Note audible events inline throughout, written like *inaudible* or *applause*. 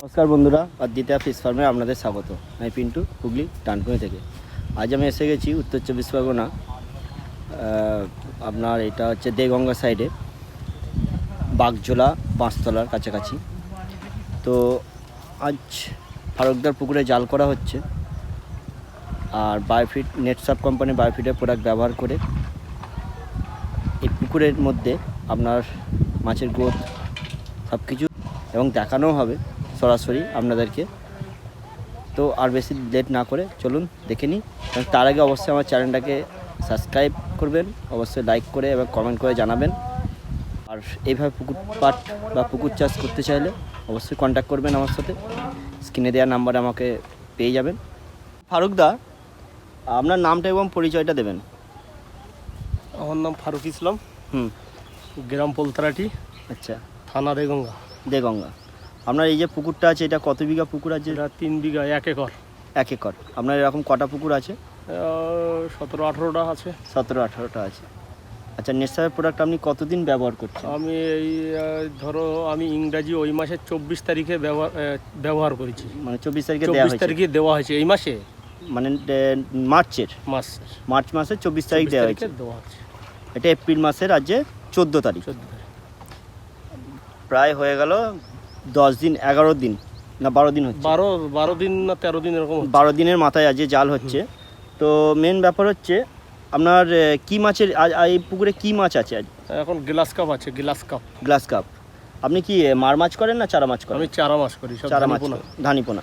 নমস্কার বন্ধুরা অদ্বিতা ফিশ ফার্মে আপনাদের স্বাগত। আমি পিন্টু হুগলি, টানকুনি থেকে। আজ আমি এসে গেছি উত্তর চব্বিশ পরগনা। আপনার এটা হচ্ছে দেগঙ্গা সাইডে বাগজোলা পাঁচতলার কাছাকাছি। তো আজ ফারুকদার পুকুরে জাল করা হচ্ছে। আর বায়োফিট নেটসাপ কোম্পানির বায়োফিটের প্রোডাক্ট ব্যবহার করে এই পুকুরের মধ্যে আপনার মাছের গ্রোথ সব কিছু এবং দেখানোও হবে সরাসরি আপনাদেরকে। তো আর বেশি লেট না করে চলুন দেখে নিই। তার আগে অবশ্যই আমার চ্যানেলটাকে সাবস্ক্রাইব করবেন অবশ্যই লাইক করে এবং কমেন্ট করে জানাবেন। আর এইভাবে পুকুর পাট বা পুকুর চাষ করতে চাইলে অবশ্যই কন্ট্যাক্ট করবেন আমার সাথে। স্ক্রিনে দেওয়ার নাম্বারে আমাকে পেয়ে যাবেন। ফারুকদা আপনার নামটা এবং পরিচয়টা দেবেন। আমার নাম ফারুক ইসলাম। হুম। গ্রাম পোলতারাটি আচ্ছা। থানা রেগঙ্গা দেগঙ্গা। আপনার এই যে পুকুরটা আছে এটা কত বিঘা পুকুর আছে? তিন বিঘা এক একর। এক একর। আপনার এরকম কটা পুকুর আছে? সতেরো আঠেরোটা আছে। সতেরো আঠারোটা আছে। আচ্ছা নেশাবের প্রোডাক্ট আপনি কতদিন ব্যবহার করছেন? আমি এই ধরো আমি ইংরাজি ওই মাসের চব্বিশ তারিখে ব্যবহার ব্যবহার করেছি। মানে চব্বিশ তারিখে চব্বিশ তারিখে দেওয়া হয়েছে। এই মাসে? মানে মার্চের? মাস মার্চ মাসের চব্বিশ তারিখ দেওয়া হয়েছে। দেওয়া হয়েছে। এটা এপ্রিল মাসের আজকে চোদ্দ তারিখ। চোদ্দ তারিখ। প্রায় হয়ে গেল দশ দিন এগারো দিন না বারো দিন হচ্ছে। বারো বারো দিন না তেরো দিন এরকম বারো দিনের মাথায় আজকে জাল হচ্ছে। তো মেন ব্যাপার হচ্ছে আপনার কি মাছের এই পুকুরে কি মাছ আছে আজ? এখন গ্লাস কাপ আছে গ্লাস কাপ। Glass cup. আপনি কি মার মাছ করেন না চারা মাছ করেন? আমি চারা মাছ করি চারা মাছ ধানিপোনা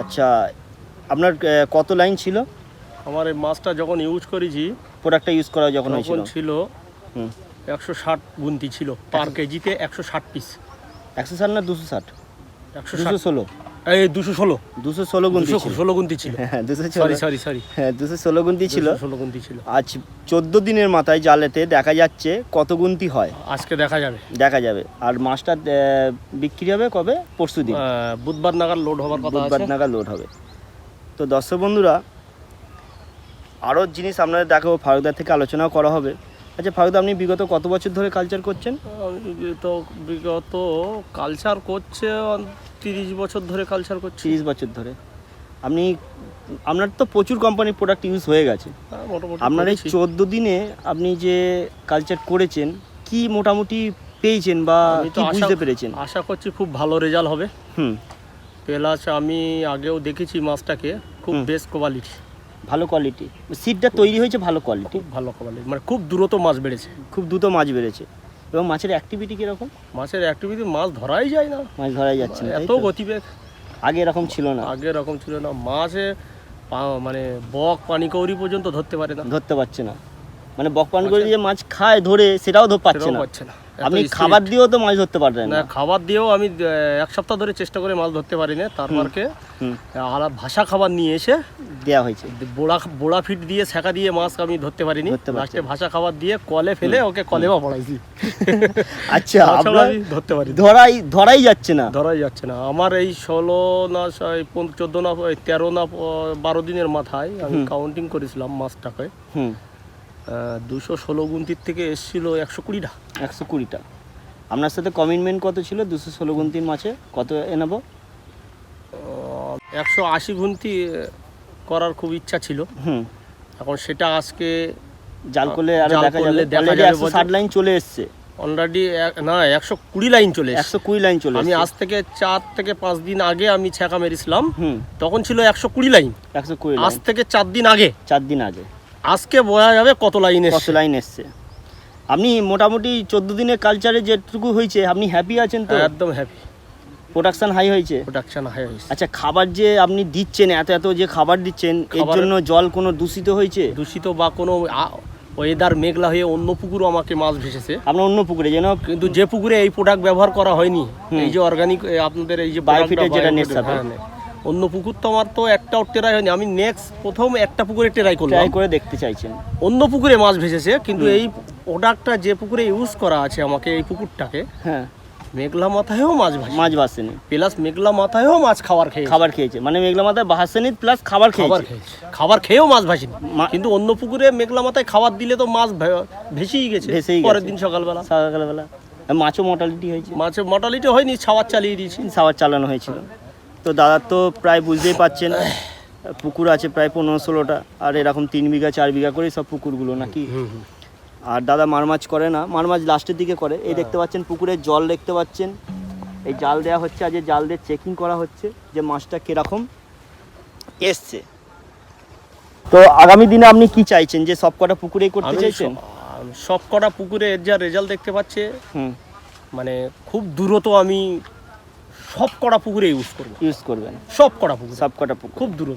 আচ্ছা আপনার কত লাইন ছিল? আমার এই মাছটা যখন ইউজ করেছি প্রোডাক্টটা ইউজ করা যখন হয়েছিল? ছিল একশো ষাট গুনতি ছিল পার কেজিতে একশো ষাট পিস একশো ষাট না দুশো ষাট? একশো ষাট। ষোলো। এই দুশো ষোলো। দুশো ষোলো গুনতি ষোলো গুনতি ছিল হ্যাঁ দুশো সরি ষোলো। সরি সরি হ্যাঁ দুশো ষোলো গুনতি ছিল ষোলো গুনতি ছিল আজ চোদ্দ দিনের মাথায় জালেতে দেখা যাচ্ছে কত গুনতি হয়। আজকে দেখা যাবে। দেখা যাবে। আর মাছটা বিক্রি হবে কবে? পরশু দিন। বুধবার নাগাদ লোড হবার কথা বুধবার নাগাদ লোড হবে। তো দর্শক বন্ধুরা আরও জিনিস আপনাদের দেখাবো ফারুকদার থেকে আলোচনাও করা হবে। আচ্ছা ফারুদা আপনি বিগত কত বছর ধরে কালচার করছেন? তো বিগত কালচার করছে তিরিশ বছর ধরে কালচার করছি। তিরিশ বছর ধরে। আপনি আপনার তো প্রচুর কোম্পানির প্রোডাক্ট ইউজ হয়ে গেছে। হ্যাঁ, আপনার এই। চোদ্দ দিনে আপনি যে কালচার করেছেন কি মোটামুটি পেয়েছেন বা কি বুঝতে পেরেছেন? আশা করছি খুব ভালো রেজাল্ট হবে। হুম। প্লাস আমি আগেও দেখেছি মাছটাকে খুব বেস্ট কোয়ালিটি ভালো কোয়ালিটি সিটটা তৈরি হয়েছে ভালো কোয়ালিটি ভালো কোয়ালিটি মানে খুব দ্রুত মাছ বেড়েছে। খুব দ্রুত মাছ বেড়েছে। এবং মাছের অ্যাক্টিভিটি কীরকম? মাছের অ্যাক্টিভিটি মাছ ধরাই যায় না। মাছ ধরাই যাচ্ছে না এত গতিবেগ। আগে এরকম ছিল না। আগে এরকম ছিল না। মাছে মানে বক পানি কৌরি পর্যন্ত ধরতে পারে না। ধরতে পারছে না। মানে বক পানি করে যে মাছ খায় ধরে সেটাও ধর পাচ্ছে না। পাচ্ছে না। আপনি খাবার দিয়েও তো মাছ ধরতে পারবেন না খাবার দিয়েও আমি এক সপ্তাহ ধরে চেষ্টা করে মাছ ধরতে পারি না। তারপরকে আর ভাষা খাবার নিয়ে এসে দেওয়া হয়েছে। বোড়া বোড়া ফিট দিয়ে শেখা দিয়ে মাছ আমি ধরতে পারিনি। লাস্টে ভাষা খাবার দিয়ে কলে ফেলে ওকে কলেমা পড়াইছি। *laughs* আচ্ছা আমি ধরতে পারি ধরাই ধরাই যাচ্ছে না? ধরাই যাচ্ছে না। আমার এই ষোলো না চোদ্দ না তেরো না বারো দিনের মাথায় আমি কাউন্টিং করেছিলাম মাছটাকে। দুশো ষোলো গুন্তির থেকে এসেছিল একশো কুড়িটা। একশো কুড়িটা। আপনার সাথে কমিটমেন্ট কত ছিল? দুশো ষোলো গুনতির মাছে কত এ নেব একশো আশি গুনতি করার খুব ইচ্ছা ছিল। হুম। এখন সেটা আজকে জাল করলে আরও দেখা যাবে। দেখা ষাট লাইন চলে এসছে। অলরেডি না একশো কুড়ি লাইন চলে একশো কুড়ি লাইন চলে আমি আজ থেকে চার থেকে পাঁচ দিন আগে আমি ছ্যাঁকা মেরেছিলাম। হুম। তখন ছিল একশো কুড়ি লাইন একশো কুড়ি আজ থেকে চার দিন আগে। চার দিন আগে। আজকে বোঝা যাবে কত লাইন কত এসছে। লাইন এসছে? আপনি মোটামুটি চোদ্দ দিনের কালচারে যেটুকু হয়েছে আপনি হ্যাপি আছেন তো? একদম হ্যাপি প্রোডাকশন হাই হয়েছে? প্রোডাকশন হাই হয়েছে। আচ্ছা খাবার যে আপনি দিচ্ছেন এত এত যে খাবার দিচ্ছেন এর জন্য জল কোনো দূষিত হয়েছে? দূষিত বা কোনো ওয়েদার মেঘলা হয়ে অন্য পুকুরও আমাকে মাছ ভেসেছে। আপনার অন্য পুকুরে যেন কিন্তু যে পুকুরে এই প্রোডাক্ট ব্যবহার করা হয়নি এই যে অর্গানিক আপনাদের এই যে এর যেটা সাথে। হ্যাঁ। অন্য পুকুর তো আমার তো একটাও টেরাই হয়নি। আমি নেক্সট প্রথম একটা পুকুরে টেরাই করলাম। করে দেখতে চাইছেন। অন্য পুকুরে মাছ ভেসেছে কিন্তু এই প্রোডাক্টটা যে পুকুরে ইউজ করা আছে আমাকে এই পুকুরটাকে হ্যাঁ। মেঘলা মাথায়ও মাছ ভাসে। মাছ বাসেনি প্লাস মেঘলা মাথায়ও মাছ খাবার খেয়ে খাবার খেয়েছে। মানে মেঘলা মাথায় বাহাসেনি প্লাস খাবার খাবার খেয়েছে। খাবার খেয়েও মাছ ভাসেনি। কিন্তু অন্য পুকুরে মেঘলা মাথায় খাবার দিলে তো মাছ ভেসেই গেছে। পরের দিন সকালবেলা। সকালবেলা। মাছও মর্টালিটি হয়েছে। মাছের মর্টালিটি হয়নি ছাওয়ার চালিয়ে দিয়েছি। সাওয়ার চালানো হয়েছিল। তো দাদার তো প্রায় বুঝতেই পাচ্ছেন পুকুর আছে প্রায় পনেরো ষোলোটা। আর এরকম তিন বিঘা চার বিঘা করে সব পুকুরগুলো নাকি? আর দাদা মার মাছ করে না মার মাছ লাস্টের দিকে করে। এই দেখতে পাচ্ছেন পুকুরের জল দেখতে পাচ্ছেন। এই জাল দেওয়া হচ্ছে আজ জাল দিয়ে চেকিং করা হচ্ছে যে মাছটা কীরকম এসছে। তো আগামী দিনে আপনি কি চাইছেন যে সব কটা পুকুরেই করতে চাইছেন? সব- কটা পুকুরে এর যা রেজাল্ট দেখতে পাচ্ছে হুম। মানে খুব দ্রুত আমি সব কটা পুকুরে ইউজ করব। ইউজ করবেন। সব কটা পুকুর। সব কটা পুকুর। খুব দ্রুত।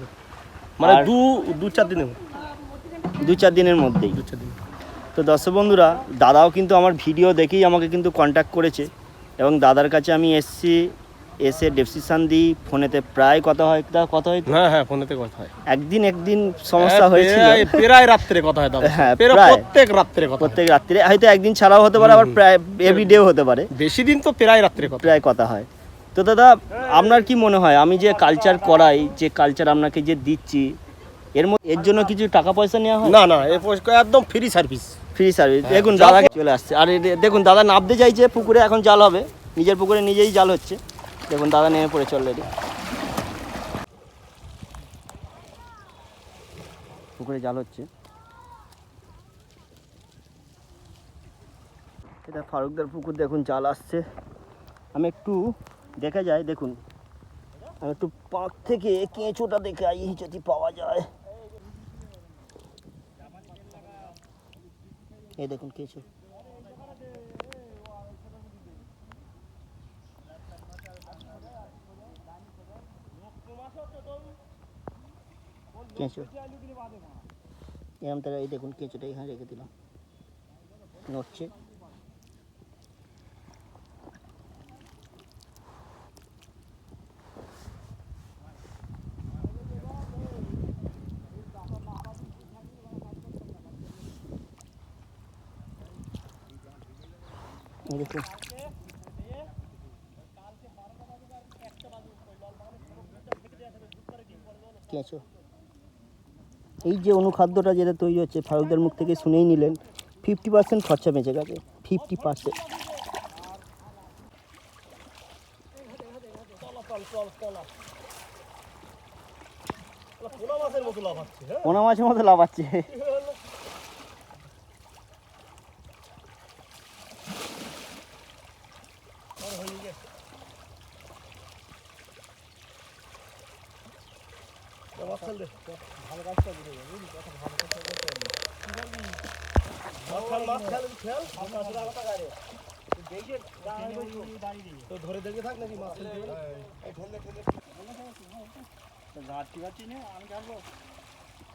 মানে দু দু চার দিনের দু চার দিনের মধ্যেই। দু চার দিন তো দর্শক বন্ধুরা দাদাও কিন্তু আমার ভিডিও দেখেই আমাকে কিন্তু কন্ট্যাক্ট করেছে এবং দাদার কাছে আমি এসছি এসে ডেসিশন দিই ফোনেতে প্রায় কথা হয় কথা হয় হ্যাঁ হ্যাঁ ফোনেতে কথা হয়। একদিন একদিন সমস্যা হ্যাঁ, হয়েছিল। প্রায়- রাত্রে কথা হয় দাদা হ্যাঁ। প্রত্যেক রাত্রে কথা প্রত্যেক রাত্রে। হয়তো একদিন ছাড়াও হতে পারে আবার প্রায় এভরিডেও হতে পারে। বেশি দিন তো প্রায় রাত্রে কথা প্রায় কথা হয়। তো দাদা আপনার কি মনে হয় আমি যে কালচার করাই যে কালচার আপনাকে যে দিচ্ছি এর মধ্যে এর জন্য কিছু টাকা পয়সা নেওয়া হয়? না না এ একদম ফ্রি সার্ভিস ফ্রি সার্ভিস হ্যাঁ, দেখুন যখন- দাদা চলে আসছে। আর দেখুন দাদা নামতে চাইছে পুকুরে এখন জাল হবে। নিজের পুকুরে নিজেই জাল হচ্ছে। দেখুন দাদা নেমে পড়েছে অলরেডি পুকুরে জাল হচ্ছে। এটা ফারুকদার পুকুর দেখুন জাল আসছে। আমি একটু দেখে যাই দেখুন। আমি একটু পাঁচ থেকে কেঁচোটা দেখে আই যদি পাওয়া যায়। এই দেখুন কেঁচো কেঁচো এরম তারা এই দেখুন কেঁচোটা এখানে রেখে দিলাম। নড়ছে। এই কেঁচো এই যে অনুখাদ্যটা যেটা তৈরি হচ্ছে ফারুকদের মুখ থেকে শুনেই নিলেন ফিফটি পার্সেন্ট খরচা বেঁচে গেছে ফিফটি পার্সেন্ট মাছের মতো লাভ হচ্ছে হ্যাঁ পোনা মাছের মতো লাফাচ্ছে তো ধরে দেখে থাক নাকি মাছ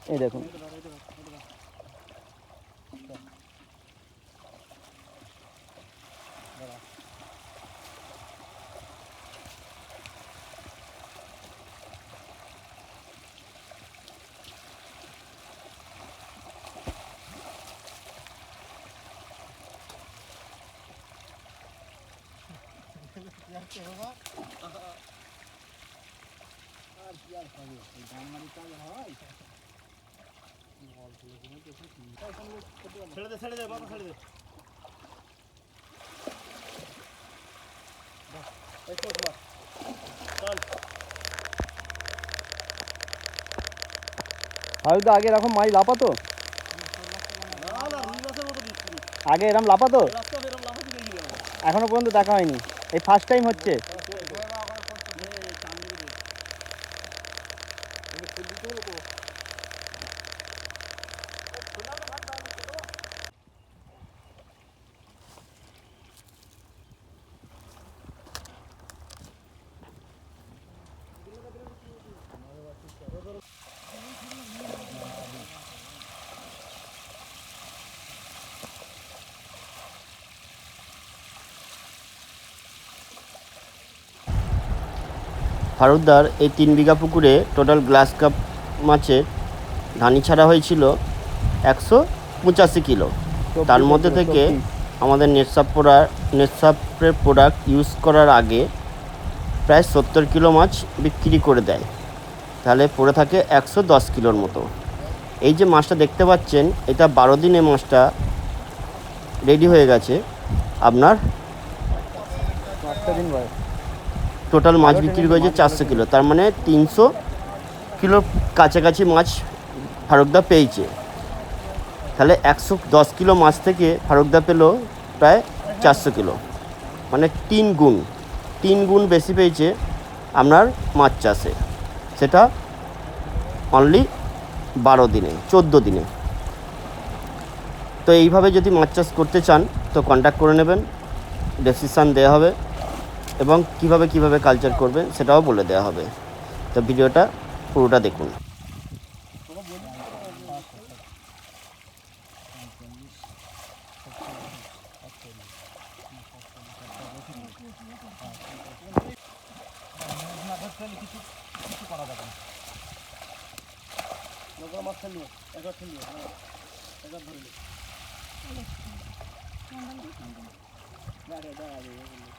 এই দেখুন। ছেড়ে দে ছেড়ে দে মাথা ছেড়ে দে। এই তো তোমার। চল। ফারুকদা আগে এরকম মাছ বিক্রি। আগে এরকম দেখি এখনও পর্যন্ত দেখা হয়নি। এই ফার্স্ট টাইম হচ্ছে। ফারুকদার এই তিন বিঘা পুকুরে টোটাল গ্লাস কাপ মাছের ধানি ছাড়া হয়েছিল একশো পঁচাশি কিলো। তার মধ্যে থেকে আমাদের নেটসাপ প্রোডাক্ট নেটসাপের প্রোডাক্ট ইউজ করার আগে প্রায় সত্তর কিলো মাছ বিক্রি করে দেয়। তাহলে পড়ে থাকে একশো দশ কিলোর মতো। এই যে মাছটা দেখতে পাচ্ছেন এটা বারো দিনে মাছটা রেডি হয়ে গেছে। আপনার টোটাল মাছ বিক্রি করেছে চারশো কিলো। তার মানে তিনশো কিলোর কাছাকাছি মাছ ফারুকদা পেয়েছে। তাহলে একশো দশ কিলো মাছ থেকে ফারুকদা পেল প্রায় চারশো কিলো। মানে তিন গুণ তিন গুণ বেশি পেয়েছে আপনার মাছ চাষে। সেটা অনলি বারো দিনে, চোদ্দ দিনে। তো এইভাবে যদি মাছ চাষ করতে চান, তো কন্ট্যাক্ট করে নেবেন। ডেসিশান দেওয়া হবে। এবং কীভাবে কীভাবে কালচার করবে সেটাও বলে দেওয়া হবে। তো ভিডিওটা পুরোটা দেখুন। ধরে